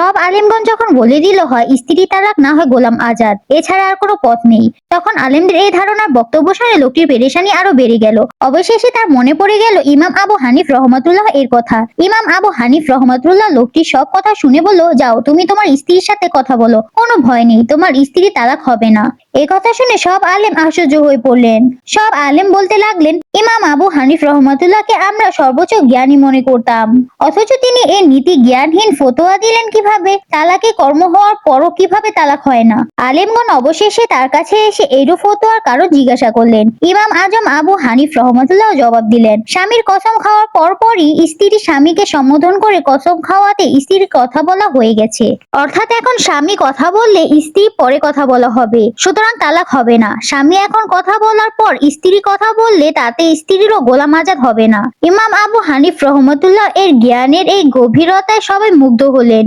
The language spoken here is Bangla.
সব আলেমগঞ্জ যখন বলে দিল, হয় স্ত্রী তালাক, না হয় গোলাম আজাদ এছাড়া আর কোনো পথ নেই। তখন আলেমদের এই ধারণার বক্তব্য শুনে লোকটির পেরেশানি আরও বেড়ে গেল। অবশেষে তার মনে পড়ে গেল ইমাম আবু হানিফ রহমতুল্লাহ এর কথা। ইমাম আবু হানিফ রহমাতুল্লাহ লোকটির সব কথা শুনে বলল, যাও, তুমি তোমার স্ত্রীর সাথে কথা বলো। কোনো ভয় নেই, তোমার স্ত্রী তালাক হবে না। এ কথা শুনে সব আলেম আশ্চর্য হয়ে পড়লেন। সব আলেম বলতে লাগলেন, ইমাম আবু হানিফ রহমতুল্লাহকে আমরা সর্বোচ্চ জ্ঞানী মনে করতাম। অথচ তিনি এই নীতি জ্ঞানহীন ফতোয়া দিলেন কীভাবে? তালাকে কর্ম হওয়ার পরও কীভাবে তালাক হয় না? আলেমগণ অবশেষে তার কাছে এসে এরু ফতোয়ার কারণ জিজ্ঞাসা করলেন। ইমাম আজম আবু হানিফ রহমতুল্লাহ জবাব দিলেন, স্বামীর কসম খাওয়ার পরপরই স্ত্রী স্বামীকে সম্বোধন করে কসম খাওয়াতে স্ত্রীর কথা বলা হয়ে গেছে। অর্থাৎ এখন স্বামী কথা বললে স্ত্রী পরে কথা বলা হবে। সুতরাং তালাক হবে না। স্বামী এখন কথা বলার পর স্ত্রী কথা বললে তাতে স্ত্রীরও গোলাম আজাদ হবে না। ইমাম আবু হানিফ রহমতুল্লাহ এর জ্ঞানের এই গভীরতায় সবাই মুগ্ধ হলেন।